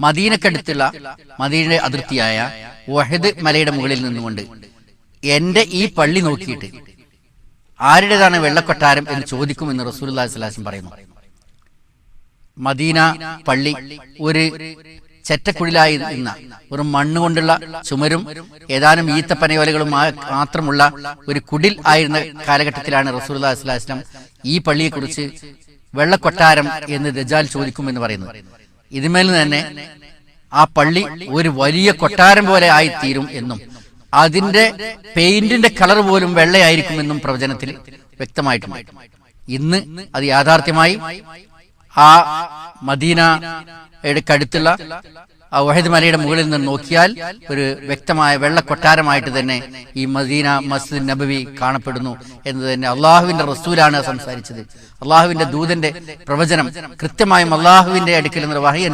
മദീനക്കടുത്തുള്ള മദീനയുടെ അതിർത്തിയായ വഹദ് മലയുടെ മുകളിൽ നിന്നുകൊണ്ട് എന്റെ ഈ പള്ളി നോക്കിയിട്ട് ആരുടേതാണ് വെള്ളക്കൊട്ടാരം എന്ന് ചോദിക്കുമെന്ന് അലൈഹി വസല്ലം പറയുന്നു. മദീന പള്ളി ഒരു ചെറ്റക്കുഴിലായി നിന്ന ഒരു മണ്ണ് കൊണ്ടുള്ള ചുമരും ഏതാനും ഈത്തപ്പനയോലകളും മാത്രമുള്ള ഒരു കുടിൽ ആയിരുന്ന കാലഘട്ടത്തിലാണ് അലൈഹി വസല്ലം ഈ പള്ളിയെക്കുറിച്ച് വെള്ളക്കൊട്ടാരം എന്ന് ദജാൽ ചോദിക്കുമെന്ന് പറയുന്നത്. ഇതിന്മേൽ തന്നെ ആ പള്ളി ഒരു വലിയ കൊട്ടാരം പോലെ ആയിത്തീരും എന്നും അതിന്റെ പെയിന്റിന്റെ കളർ പോലും വെള്ളയായിരിക്കുമെന്നും പ്രവചനത്തിൽ വ്യക്തമായിട്ടുണ്ട്. ഇന്ന് അത് യാഥാർത്ഥ്യമായി ആ മദീനയുടെ കടുത്തുള്ള ആ വഹദ് മലയുടെ മുകളിൽ നിന്ന് നോക്കിയാൽ ഒരു വ്യക്തമായ വെള്ള കൊട്ടാരമായിട്ട് തന്നെ ഈ മദീന മസ്ജിദ് നബവി കാണപ്പെടുന്നു എന്ന് തന്നെ അള്ളാഹുവിന്റെ റസൂലാണ് സംസാരിച്ചത്. അള്ളാഹുവിന്റെ ദൂതന്റെ പ്രവചനം കൃത്യമായും അള്ളാഹുവിന്റെ അടുക്കൽ നിന്ന് വഹി